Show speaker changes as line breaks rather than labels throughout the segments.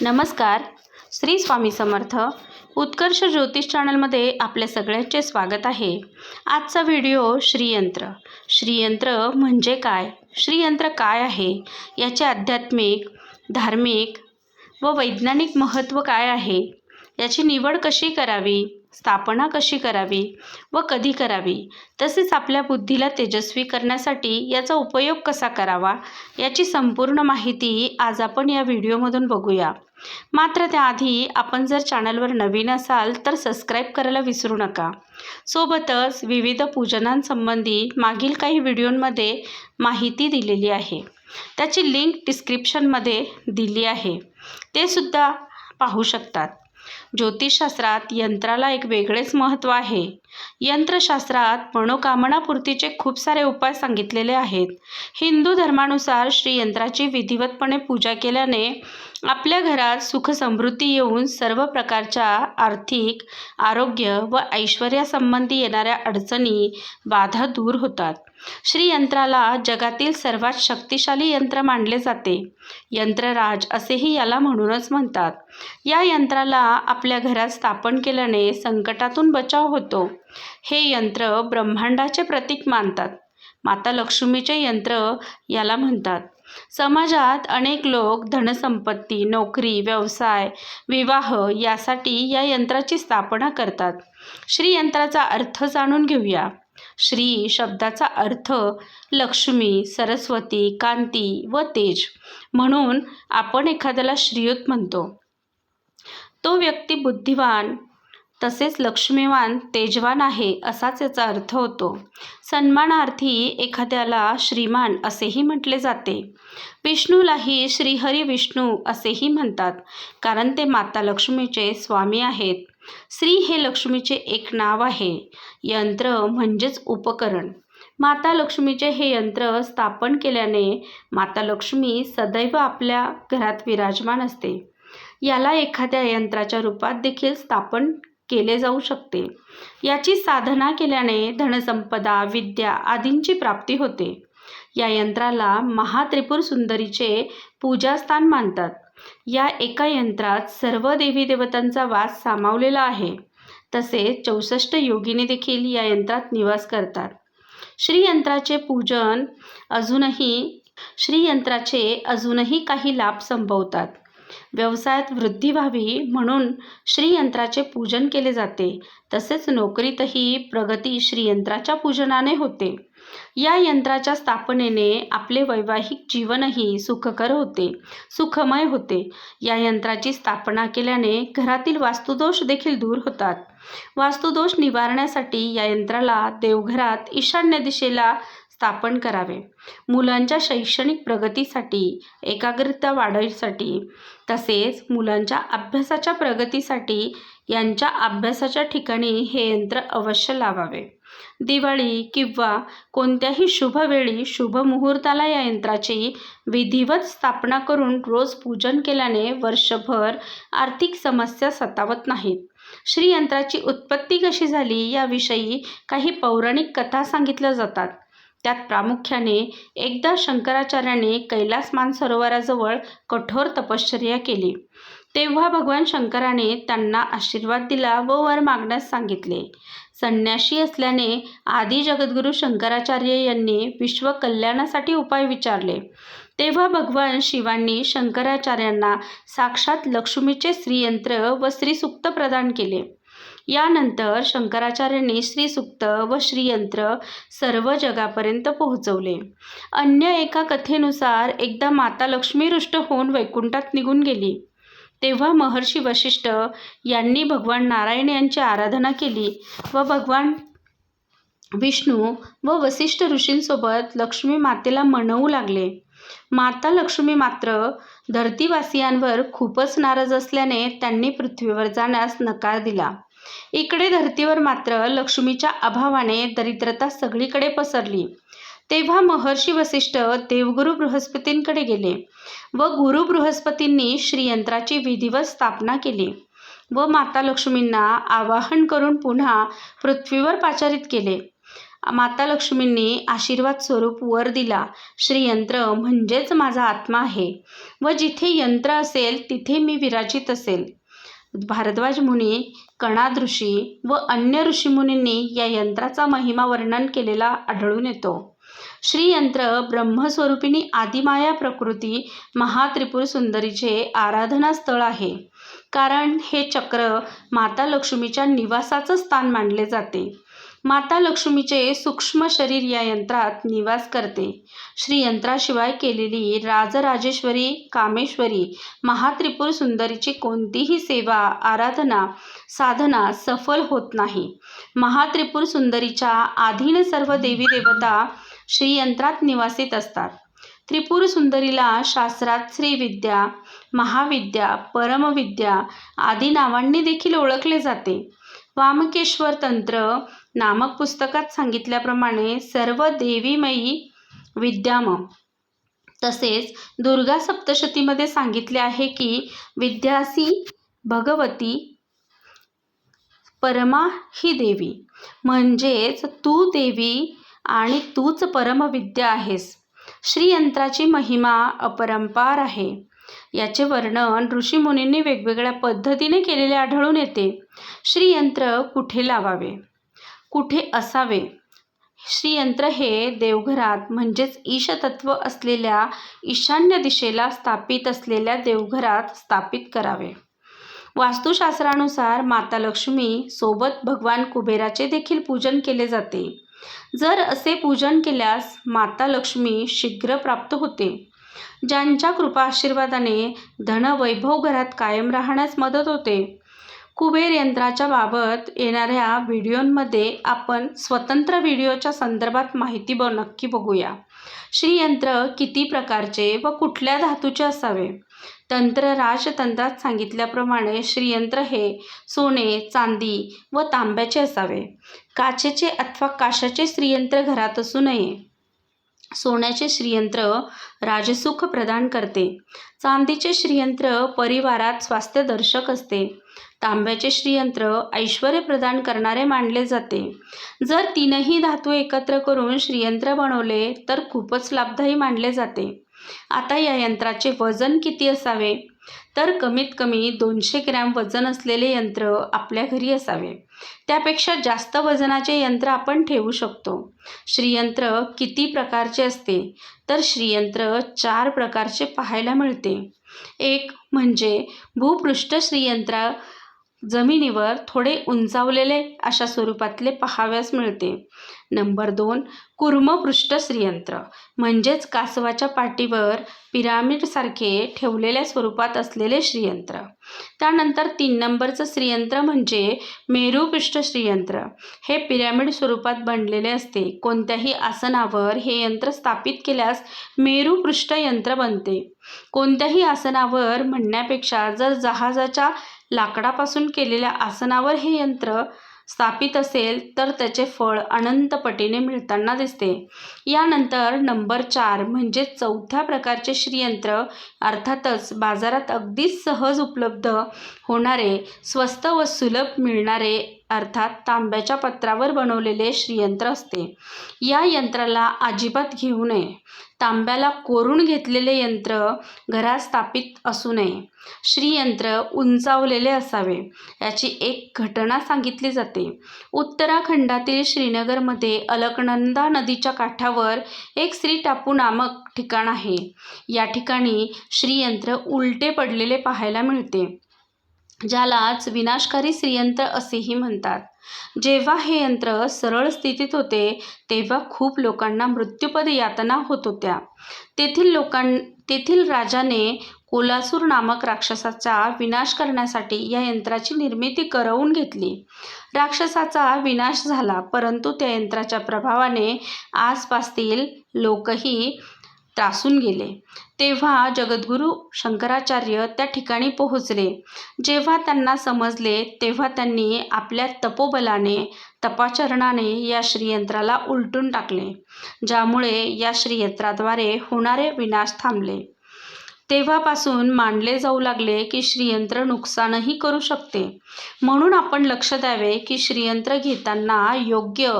नमस्कार. श्री स्वामी समर्थ उत्कर्ष ज्योतिष चॅनलमध्ये आपल्या सगळ्यांचे स्वागत आहे. आजचा व्हिडिओ श्रीयंत्र. श्रीयंत्र म्हणजे काय? श्रीयंत्र काय आहे? याचे आध्यात्मिक धार्मिक व वैज्ञानिक महत्त्व काय आहे? याची निवड कशी करावी? स्थापना कशी करावी व कधी करावी? तसेच आपल्या बुद्धीला तेजस्वी करण्यासाठी याचा उपयोग कसा करावा? याची संपूर्ण माहिती आज आपण या व्हिडिओमधून बघूया. मात्र त्याआधी आपण जर चॅनलवर नवीन असाल तर सबस्क्राईब करायला विसरू नका. सोबतच विविध पूजनांसंबंधी मागील काही व्हिडिओंमध्ये माहिती दिलेली आहे. त्याची लिंक डिस्क्रिप्शनमध्ये दिली आहे. ते सुद्धा पाहू शकतात. ज्योतिषशास्त्रात यंत्राला एक वेगळेच महत्त्व आहे. यंत्रशास्त्रात मनोकामनापूर्तीचे खूप सारे उपाय सांगितलेले आहेत. हिंदू धर्मानुसार श्रीयंत्राची विधिवतपणे पूजा केल्याने आपल्या घरात सुख समृद्धी येऊन सर्व प्रकारच्या आर्थिक आरोग्य व ऐश्वर्यासंबंधी येणाऱ्या अडचणी बाधा दूर होतात. श्रीयंत्राला जगातील सर्वात शक्तिशाली यंत्र मानले जाते. यंत्रराज असेही याला म्हणूनच म्हणतात. या यंत्राला आपल्या घरात स्थापन केल्याने संकटातून बचाव होतो. हे यंत्र ब्रह्मांडाचे प्रतीक मानतात. माता लक्ष्मीचे यंत्र याला म्हणतात. समाजात अनेक लोक धनसंपत्ती नोकरी व्यवसाय विवाह यासाठी या यंत्राची स्थापना करतात. श्रीयंत्राचा अर्थ जाणून घेऊया. श्री शब्दाचा अर्थ लक्ष्मी सरस्वती कांती व तेज म्हणून आपण एखाद्याला श्रीयुत म्हणतो. तो व्यक्ती बुद्धिवान तसेच लक्ष्मीवान तेजवान आहे असाच याचा अर्थ होतो. सन्मानार्थी एखाद्याला श्रीमान असेही म्हटले जाते. विष्णूलाही श्रीहरी विष्णू असेही म्हणतात कारण ते माता लक्ष्मीचे स्वामी आहेत. श्री हे लक्ष्मीचे एक नाव आहे. यंत्र म्हणजेच उपकरण. माता लक्ष्मीचे हे यंत्र स्थापन केल्याने माता लक्ष्मी सदैव आपल्या घरात विराजमान असते. याला एखाद्या यंत्राच्या रूपात देखील स्थापन केले जाऊ शकते. याची साधना केल्याने धनसंपदा विद्या आदींची प्राप्ती होते. या यंत्राला महात्रिपुर सुंदरीचे पूजास्थान मानतात. या एका यंत्रात सर्व देवी देवतांचा वास सामावलेला आहे. तसेच चौसष्ट योगिनी देखील या यंत्रात निवास करतात. श्रीयंत्राचे पूजन अजूनही श्रीयंत्राचे अजूनही काही लाभ संभवतात. व्यवसायात वृद्धी व्हावी म्हणून श्रीयंत्राचे पूजन केले जाते. तसेच नोकरीतही प्रगती श्रीयंत्राच्या पूजनाने होते. या यंत्राच्या स्थापनेने आपले वैवाहिक जीवनही सुखकर होते सुखमय होते. या यंत्राची स्थापना केल्याने घरातील वास्तुदोष देखील दूर होतात. वास्तुदोष निवारण्यासाठी या यंत्राला देवघरात ईशान्य दिशेला स्थापन करावे. मुलांच्या शैक्षणिक प्रगतीसाठी एकाग्रता वाढवण्यासाठी तसेच मुलांच्या अभ्यासाच्या प्रगतीसाठी यांच्या अभ्यासाच्या ठिकाणी हे यंत्र अवश्य लावावे. दिवाळी किंवा कोणत्याही शुभवेळी शुभ मुहूर्ताला या यंत्राची विधिवत स्थापना करून रोज पूजन केल्याने वर्षभर आर्थिक समस्या सतावत नाहीत. श्रीयंत्राची उत्पत्ती कशी झाली याविषयी काही पौराणिक कथा सांगितल्या जातात. त्यात प्रामुख्याने एकदा शंकराचार्याने कैलास मानसरोवराजवळ कठोर तपश्चर्या केली. तेव्हा भगवान शंकराने त्यांना आशीर्वाद दिला व वर मागण्यास सांगितले. संन्याशी असल्याने आदी जगद्गुरू शंकराचार्य यांनी विश्व कल्याणासाठी उपाय विचारले. तेव्हा भगवान शिवांनी शंकराचार्यांना साक्षात लक्ष्मीचे श्रीयंत्र व श्रीसुक्त प्रदान केले. यानंतर शंकराचार्यांनी श्रीसुक्त व श्रीयंत्र सर्व जगापर्यंत पोहोचवले. अन्य एका कथेनुसार एकदा माता लक्ष्मी रुष्ट होऊन वैकुंठात निघून गेली. तेव्हा महर्षी वशिष्ठ यांनी भगवान नारायण यांची आराधना केली व भगवान विष्णू व वसिष्ठ ऋषींसोबत लक्ष्मी मातेला म्हणवू लागले. माता लक्ष्मी मात्र धरतीवासियांवर खूपच नाराज असल्याने त्यांनी पृथ्वीवर जाण्यास नकार दिला. इकडे धर्तीवर मात्र लक्ष्मीच्या अभावाने दरिद्रता सगळीकडे पसरली. तेव्हा महर्षी वसिष्ठ देवगुरु बृहस्पतींकडे गेले व गुरु बृहस्पतींनी श्रीयंत्राची विधिवत स्थापना केली व माता लक्ष्मींना आवाहन करून पुन्हा पृथ्वीवर पाचारित केले. माता लक्ष्मींनी आशीर्वाद स्वरूप वर दिला श्रीयंत्र म्हणजेच माझा आत्मा आहे व जिथे यंत्र असेल तिथे मी विराजित असेल. भारद्वाज मुनी कणाद ऋषी व अन्य ऋषीमुनींनी या यंत्राचा महिमा वर्णन केलेला आढळून येतो. श्रीयंत्र ब्रह्मस्वरूपिणी आदिमाया प्रकृती महात्रिपुर सुंदरीचे आराधनास्थळ आहे. कारण हे चक्र माता लक्ष्मीच्या निवासाचं स्थान मानले जाते. माता लक्ष्मीचे सूक्ष्म शरीर या यंत्रात निवास करते. श्री यंत्राशिवाय केलेली राजराजेश्वरी कामेश्वरी महात्रिपुर सुंदरीची कोणतीही सेवा आराधना साधना सफल होत नाही. महात्रिपुर सुंदरीच्या आधीन सर्व देवी देवता श्रीयंत्रात निवासित असतात. त्रिपुर सुंदरीला शास्त्रात श्रीविद्या महाविद्या परमविद्या आदी नावांनी देखील ओळखले जाते. वामकेश्वर तंत्र नामक पुस्तकात सांगितल्याप्रमाणे सर्व देवीमयी विद्याम तसेच दुर्गा सप्तशतीमध्ये सांगितले आहे की विद्यासी भगवती परमा ही देवी. म्हणजेच तू देवी आणि तूच परमविद्या आहेस. श्रीयंत्राची महिमा अपरंपार आहे. याचे वर्णन ऋषीमुनींनी वेगवेगळ्या पद्धतीने केलेले आढळून येते. श्रीयंत्र कुठे लावावे? कुठे असावे? श्रीयंत्र हे देवघरात म्हणजेच ईशतत्व असलेल्या ईशान्य दिशेला स्थापित असलेल्या देवघरात स्थापित करावे. वास्तुशास्त्रानुसार माता लक्ष्मी सोबत भगवान कुबेराचे देखील पूजन केले जाते. जर असे पूजन केल्यास माता लक्ष्मी शीघ्र प्राप्त होते. ज्यांच्या कृपा आशीर्वादाने धन वैभव घरात कायम राहण्यास मदत होते. कुबेर यंत्राच्या बाबत येणाऱ्या व्हिडिओंमध्ये आपण स्वतंत्र व्हिडिओच्या संदर्भात माहिती ब नक्की बघूया. श्रीयंत्र किती प्रकारचे व कुठल्या धातूचे असावे? तंत्र राजतंत्रात सांगितल्याप्रमाणे श्रीयंत्र हे सोने चांदी व तांब्याचे असावे. काचेचे अथवा काशाचे श्रीयंत्र घरात असू नये. सोन्याचे श्रीयंत्र राजसुख प्रदान करते. चांदीचे श्रीयंत्र परिवारात स्वास्थ्यदर्शक असते. तांब्याचे श्रीयंत्र ऐश्वर प्रदान करणारे मानले जाते. जर तीनही धातू एकत्र करून श्रीयंत्र बनवले तर खूपच लाभदायी मानले जाते. आता या यंत्राचे वजन किती असावे? तर कमीत कमी दोनशे ग्रॅम वजन असलेले यंत्र आपल्या घरी असावे. त्यापेक्षा जास्त वजनाचे यंत्र आपण ठेवू शकतो. श्रीयंत्र किती प्रकारचे असते? तर श्रीयंत्र चार प्रकारचे पाहायला मिळते. एक म्हणजे भूपृष्ठ श्रीयंत्र जमिनीवर थोडे उंचावलेले अशा स्वरूपातले पहाव्यास मिळते. नंबर दोन कुर्मपृष्ठ श्रीयंत्र. म्हणजेच कासवाच्या पाठीवर पिरामिडसारखे ठेवलेल्या स्वरूपात असलेले श्रीयंत्र. त्यानंतर तीन नंबरचं श्रीयंत्र म्हणजे मेरूपृष्ठ श्रीयंत्र. हे पिरामिड स्वरूपात बनलेले असते. कोणत्याही आसनावर हे यंत्र स्थापित केल्यास मेरूपृष्ठ यंत्र बनते. कोणत्याही आसनावर म्हणण्यापेक्षा जर जहाजाच्या लाकडापासून केलेल्या आसनावर हे यंत्र स्थापित असेल तर त्याचे फळ अनंत पटीने मिळताना दिसते. यानंतर नंबर चार म्हणजे चौथ्या प्रकारचे श्रीयंत्र अर्थातच बाजारात अगदीच सहज उपलब्ध होणारे स्वस्त व सुलभ मिळणारे अर्थात तांब्याच्या पत्रावर बनवलेले श्रीयंत्र असते. या यंत्राला अजिबात घेऊ नये. तांब्याला कोरून घेतलेले यंत्र घरात स्थापित असू नये. श्रीयंत्र उंचावलेले असावे याची एक घटना सांगितली जाते. उत्तराखंडातील श्रीनगरमध्ये अलकनंदा नदीच्या काठावर एक श्री टापू नामक ठिकाण आहे. या ठिकाणी श्रीयंत्र उलटे पडलेले पाहायला मिळते. ज्यालाच विनाशकारी श्रीयंत्र असेही म्हणतात. जेव्हा हे यंत्र सरळ स्थितीत होते तेव्हा खूप लोकांना मृत्यूपद यातना होत होत्या. तेथील लोकां तेथील राजाने कोलासूर नामक राक्षसाचा विनाश करण्यासाठी या यंत्राची निर्मिती करवून घेतली. राक्षसाचा विनाश झाला परंतु त्या यंत्राच्या प्रभावाने आसपासतील लोकही त्रासून गेले. तेव्हा जगद्गुरू शंकराचार्य त्या ठिकाणी पोहोचले. जेव्हा त्यांना समजले तेव्हा त्यांनी आपल्या तपोबलाने तपाचरणाने या श्रीयंत्राला उलटून टाकले ज्यामुळे या श्रीयंत्राद्वारे होणारे विनाश थांबले. तेव्हापासून मानले जाऊ लागले की श्रीयंत्र नुकसानही करू शकते. म्हणून आपण लक्ष द्यावे की श्रीयंत्र घेताना योग्य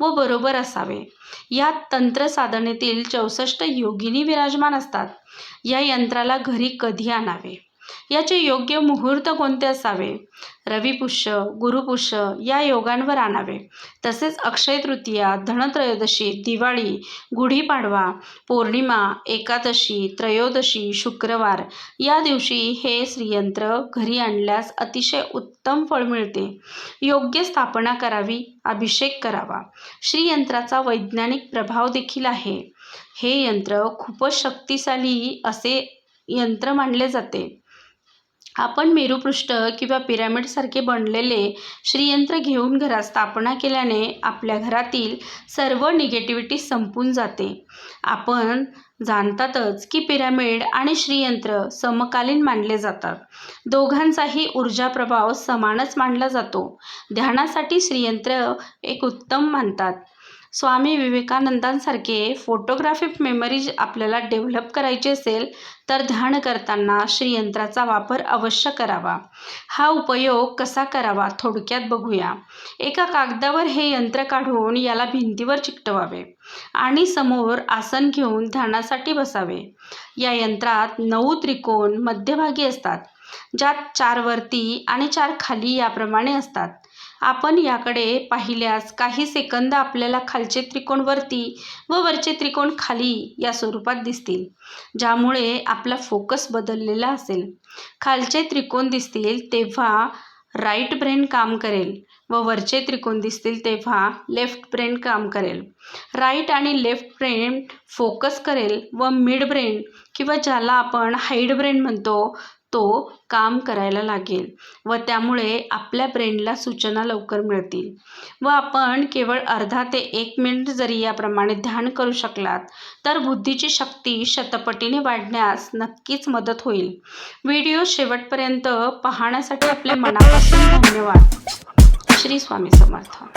व बरोबर असावे. यात तंत्र साधनेतील चौसष्ट योगिनी विराजमान असतात. या यंत्राला घरी कधी आणावे? याचे योग्य मुहूर्त कोणते असावे? रविपुष्य गुरुपुष्य या योगांवर आणावे. तसेच अक्षय तृतीया धनत्रयोदशी दिवाळी गुढीपाडवा पौर्णिमा एकादशी त्रयोदशी शुक्रवार या दिवशी हे श्रीयंत्र घरी आणल्यास अतिशय उत्तम फळ मिळते. योग्य स्थापना करावी अभिषेक करावा. श्रीयंत्राचा वैज्ञानिक प्रभाव देखील आहे. हे यंत्र खूपच शक्तिशाली असे यंत्र मानले जाते. आपण मेरुपृष्ठ किंवा पिरामिडसारखे बनलेले श्रीयंत्र घेऊन घरात स्थापना केल्याने आपल्या घरातील सर्व निगेटिव्हिटी संपून जाते. आपण जाणतातच की पिरामिड आणि श्रीयंत्र समकालीन मानले जातात. दोघांचाही ऊर्जा प्रभाव समानच मानला जातो. ध्यानासाठी श्रीयंत्र एक उत्तम मानतात. स्वामी विवेकानंदांसारखे फोटोग्राफिक मेमरी आपल्याला डेव्हलप करायची असेल तर ध्यान करताना श्रीयंत्राचा वापर अवश्य करावा. हा उपयोग कसा करावा थोडक्यात बघूया. एका कागदावर हे यंत्र काढून याला भिंतीवर चिकटवावे आणि समोर आसन घेऊन ध्यानासाठी बसावे. या यंत्रात नऊ त्रिकोण मध्यभागी असतात ज्यात चार वरती आणि चार खाली याप्रमाणे असतात. आपण याकडे पाहिल्यास काही सेकंद आपल्याला खालचे त्रिकोण वरती व वरचे त्रिकोण खाली या स्वरूपात दिसतील ज्यामुळे आपला फोकस बदललेला असेल. खालचे त्रिकोण दिसतील तेव्हा राईट ब्रेन काम करेल व वरचे त्रिकोण दिसतील तेव्हा लेफ्ट ब्रेन काम करेल. राईट आणि लेफ्ट ब्रेन फोकस करेल व मिड ब्रेन किंवा ज्याला आपण हाईड ब्रेन म्हणतो तो काम करायला लागेल व त्यामुळे आपल्या ब्रेनला सूचना लवकर मिळतील. व आपण केवळ अर्धा ते एक मिनिट जरी याप्रमाणे ध्यान करू शकलात तर बुद्धीची शक्ती शतपटीने वाढण्यास नक्कीच मदत होईल. व्हिडिओ शेवटपर्यंत पाहण्यासाठी आपले मनापासून धन्यवाद. श्री स्वामी समर्थ.